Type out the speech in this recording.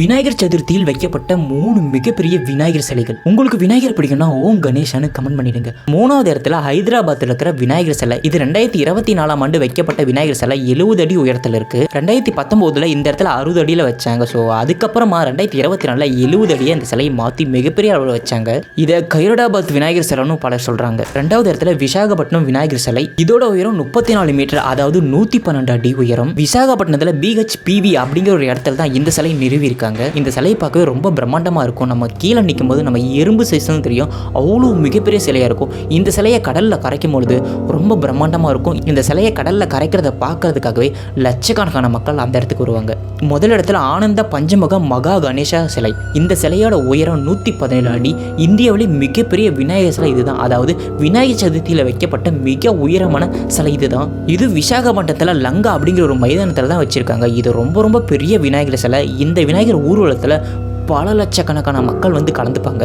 விநாயகர் சதுர்த்தியில் வைக்கப்பட்ட மூணு மிகப்பெரிய விநாயகர் சிலைகள். உங்களுக்கு விநாயகர் பிடிக்கும்னா ஓம் கணேஷான்னு கமெண்ட் பண்ணிடுங்க. மூணாவது இடத்துல ஹைதராபாத்தில் இருக்கிற விநாயகர் சிலை. இது ரெண்டாயிரத்தி இருபத்தி நாலாம் ஆண்டு வைக்கப்பட்ட விநாயகர் சிலை. எழுபது அடி உயரத்தில் இருக்கு. ரெண்டாயிரத்தி பத்தொன்பதுல இந்த இடத்துல அறுபது அடியில் வச்சாங்க. ஸோ அதுக்கப்புறமா ரெண்டாயிரத்தி இருபத்தி நாலில் எழுபது அடியை அந்த சிலையை மாற்றி மிகப்பெரிய அளவில் வச்சாங்க. இதை கைரடாபாத் விநாயகர் சிலைன்னு பலர் சொல்றாங்க. ரெண்டாவது இடத்துல விசாகப்பட்டினம் விநாயகர் சிலை. இதோட உயரம் முப்பத்தி நாலு மீட்டர் அதாவது நூற்றி பன்னெண்டு அடி உயரம். விசாகப்பட்டினத்தில் பிஹெச் பிவி அப்படிங்கிற ஒரு இடத்துல தான் இந்த சிலை நிறுவி இருக்காங்க இந்த சிலையை பார்க்கவே ரொம்ப பிரம்மாண்டமாக இருக்கும். நம்ம கீழே நிற்கும் போது நம்ம எறும்பு சைஸ்னு தெரியும். அவ்வளோ மிகப்பெரிய சிலையாக இருக்கும். இந்த சிலையை கடலில் கரைக்கும் பொழுது ரொம்ப பிரம்மாண்டமாக இருக்கும். இந்த சிலையை கடலில் கரைக்கிறத பார்க்கறதுக்காகவே லட்சக்கணக்கான மக்கள் அந்த இடத்துக்கு வருவாங்க. முதல் இடத்துல ஆனந்த பஞ்சமுக மகா கணேஷா சிலை. இந்த சிலையோட உயரம் நூற்றி பதினேழு அடி. இந்தியாவிலே மிகப்பெரிய விநாயகர் சிலை இதுதான். அதாவது விநாயகர் சதுர்த்தியில் வைக்கப்பட்ட மிக உயரமான சிலை இதுதான். இது விசாகப்பட்டினத்தில் லங்கா அப்படிங்கிற ஒரு மைதானத்தில் தான் வச்சுருக்காங்க. இது ரொம்ப ரொம்ப பெரிய விநாயகர் சிலை. இந்த விநாயகர் ஊர்வலத்தில் பல லட்சக்கணக்கான மக்கள் வந்து கலந்துப்பாங்க.